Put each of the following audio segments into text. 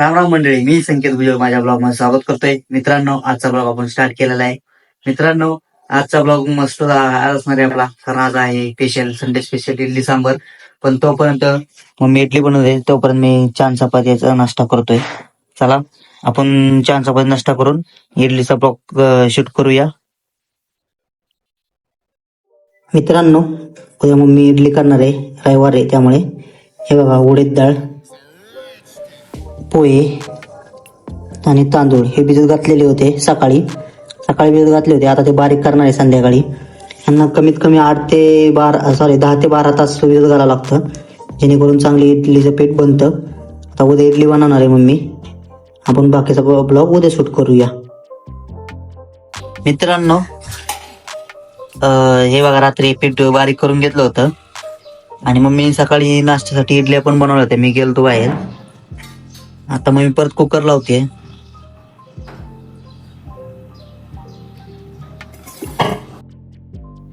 राम राम मंडळी मी संकेत भुजबळ माझ्या ब्लॉगमध्ये स्वागत करतोय. मित्रांनो आजचा ब्लॉग आपण स्टार्ट केलेला आहे. मित्रांनो आजचा ब्लॉग मस्त असणार आहे आपला. कारण आज आहे special Sunday special idli sambar. पण तोपर्यंत मम्मी इडली बनवते तोपर्यंत मी छान चपातीचा नाश्ता करतोय. चला आपण छान चपाती नाश्ता करून इडलीचा ब्लॉग शूट करूया. मित्रांनो उद्या मम्मी इडली करणार आहे. रविवार आहे त्यामुळे. हे बघा उडीद डाळ. पोहे आणि तांदूळ हे भिजत घातलेले होते सकाळी. सकाळी भिजत घातले होते. आता ते बारीक करणार आहे संध्याकाळी. यांना कमीत कमी आठ ते बारा सॉरी दहा ते बारा तास भिजत घालावं लागतं. जेणेकरून चांगली इडलीचं पीठ बनतं. आता उद्या इडली बनवणार आहे मम्मी. आपण बाकीचा ब्लॉग उद्या शूट करूया. मित्रांनो हे बघा रात्री पीठ बारीक करून घेतलं होतं. आणि मम्मी सकाळी नाश्त्यासाठी इडल्या पण बनवल्या होत्या. मी गेलतो बाहेर. आता मग मी परत कुकर लावते.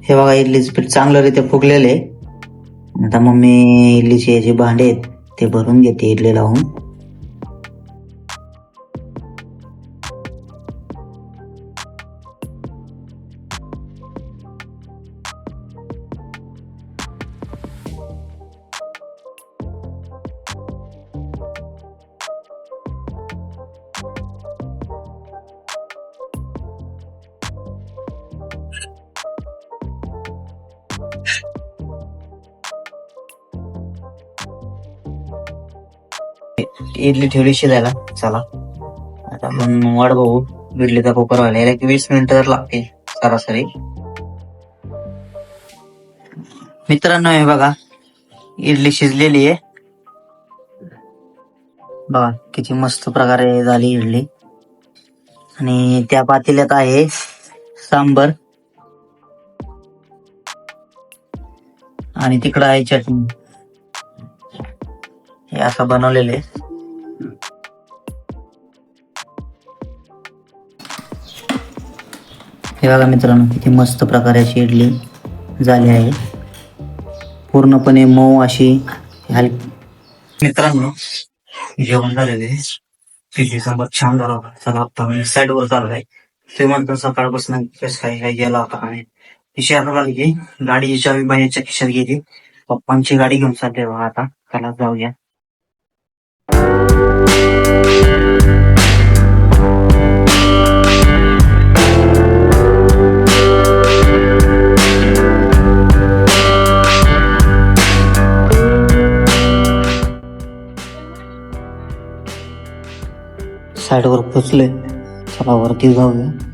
हे बघा इडलीचं पीठ चांगलं रीत्या फुगलेलं आहे. आता मग मी इडलीचे जे भांडे आहेत ते भरून घेते इडली लावून. इडली ठेवली शिजायला. चला. आता मग वाट बघू. इडलीचा कुकर व्हायला याला एक वीस मिनिटं तर लागतील सरासरी. मित्रांनो हे बघा. इडली शिजलेली आहे. बघा किती मस्त प्रकारे झाली इडली. आणि त्या पातेल्यात आहे सांबर. आणि तिकडं आहे चटणी हे असं बनवलेले. हे बघा मित्रांनो किती मस्त प्रकारे अशी इडली झाली आहे. पूर्णपणे मऊ अशी हल मित्रांनो जेवण झालेले इडली सोबत छान झाला होता. सगळा मी साईड वर चाललाय. ते म्हणतो सकाळपासून कसं काही काय गेला होता आणि विषयाला झाली की गाडी चावी बाईच्या खिशात गेली पप्पांची गाडी घेऊन चालते बघा आता. त्याला जाऊया. साईडवर पोचले चला वरती जाऊया.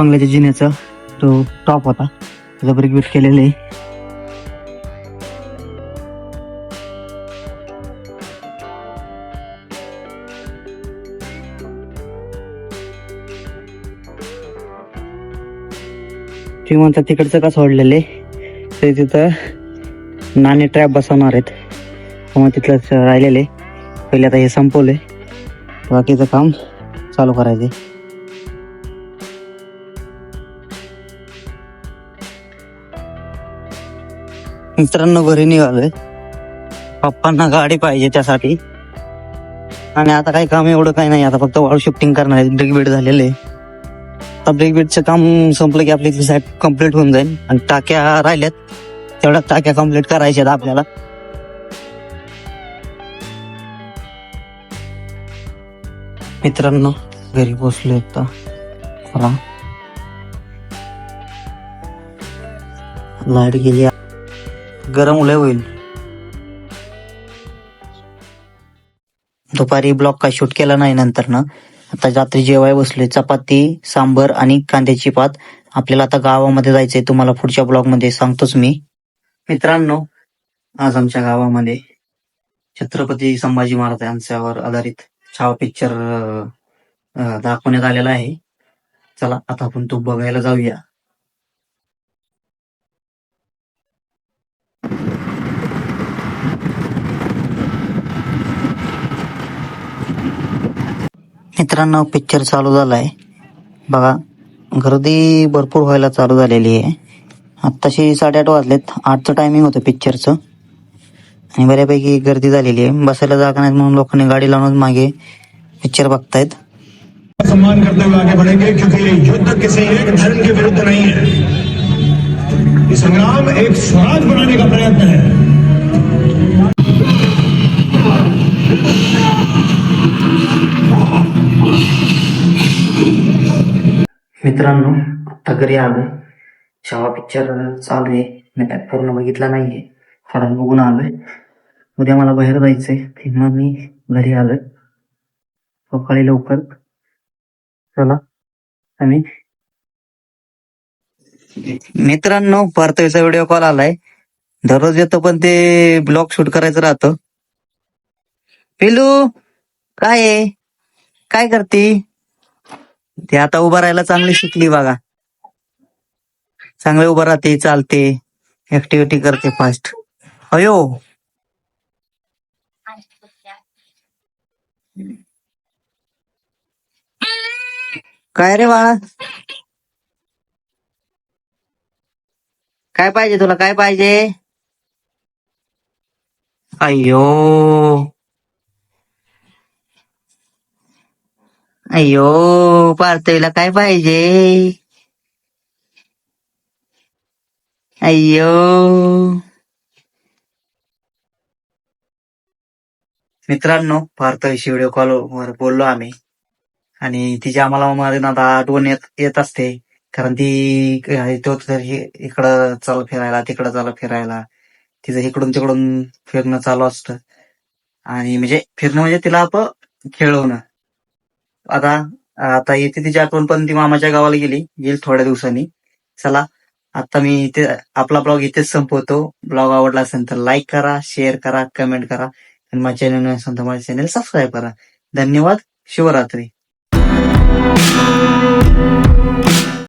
बंगल्याच्या जिन्याचा तो टॉप होता. त्याचा ब्रेक केलेलं. आहे ते म्हणतात तिकडचं का सोडलेलं? आहे ते तिथं नाणे ट्रॅप बसवणार आहेत. त्यामुळे तिथलंच राहिलेले. पहिले आता हे संपवले. बाकीचं काम चालू करायचे. मित्रांनो घरी निघालोय. पप्पांना गाडी पाहिजे त्यासाठी. आणि आता काही काम एवढं काही नाही. आता फक्त वाळू शिफ्टिंग करणार आहे. ब्रेक बेड झालेले आता ब्रेक बेडचं काम संपलं की आपली साईड कंप्लीट होऊन जाईल. आणि टाक्या राहिल्यात. तेवढ्या टाक्या कंप्लीट आहेत आपल्याला. मित्रांनो घरी पोचलो आता. चला. लाइट गेली. गरम लय होईल. दुपारी ब्लॉक काय शूट केला नाही नंतर ना आता रात्री जेवाय बसले चपाती सांबर आणि कांद्याची पात आपल्याला आता गावामध्ये जायचंय. तुम्हाला पुढच्या ब्लॉगमध्ये सांगतोच मी. मित्रांनो आज आमच्या गावामध्ये छत्रपती संभाजी महाराज यांच्यावर आधारित छावा पिक्चर दाखवण्यात आलेला आहे. चला आता आपण तो बघायला जाऊया. मित्रांनो पिक्चर चालू झाला आहे बघा गर्दी भरपूर व्हायला चालू झालेली आहे. आत्ताशी साडेआठ वाजलेत. आठचं टायमिंग होतं पिक्चरचं आणि बऱ्यापैकी गर्दी झालेली आहे. बसायला जागा नाही म्हणून लोकांनी गाडी लावून मागे पिक्चर बघतायत. सम्मान करते हुए आगे बढ़ेंगे क्योंकि ये युद्ध किसी एक धर्म के विरुद्ध नहीं है। ये संग्राम एक स्वराज बनाने का प्रयत्न है। मित्रांनो आता घरी आलोय. शावा पिक्चर चालू आहे मी काय पूर्ण बघितला नाहीये. थोडा बघून आलोय. उद्या मला बाहेर जायचंय मग मी घरी आलोय. सकाळी लवकर. चला. आणि मित्रांनो परतवीचा व्हिडिओ कॉल आलाय. दररोज येतो पण ते ब्लॉग शूट करायचं राहतं. पिलू काय आहे? काय करते? ते आता उभं राहायला चांगली शिकली बघा. चांगले उभं राहते चालते ऍक्टिव्हिटी करते फास्ट अयो. काय रे बाळा? काय पाहिजे तुला? काय पाहिजे? अय्यो. अय्यो पार्थवीला काय पाहिजे? अय्यो. मित्रांनो पार्थवीशी व्हिडिओ कॉल वर बोललो आम्ही. आणि तिची आम्हाला मध्ये आता आठवण येत येत असते. कारण ती तो तर इकडं चाल फिरायला तिकडं चाल फिरायला. तिचं इकडून तिकडून फिरणं चालू असतं. आणि म्हणजे फिरणं म्हणजे तिला आपण खेळवणं. आता आता येते तिची आठवण पण ती मामाच्या गावाला गेली येईल थोड्या दिवसांनी. चला आता मी इथे आपला ब्लॉग इथेच संपवतो. ब्लॉग आवडला असेल तर लाईक करा शेअर करा कमेंट करा. आणि माझ्या चॅनल असेल तर माझ्या चॅनल सबस्क्राईब करा. धन्यवाद. शिवरात्री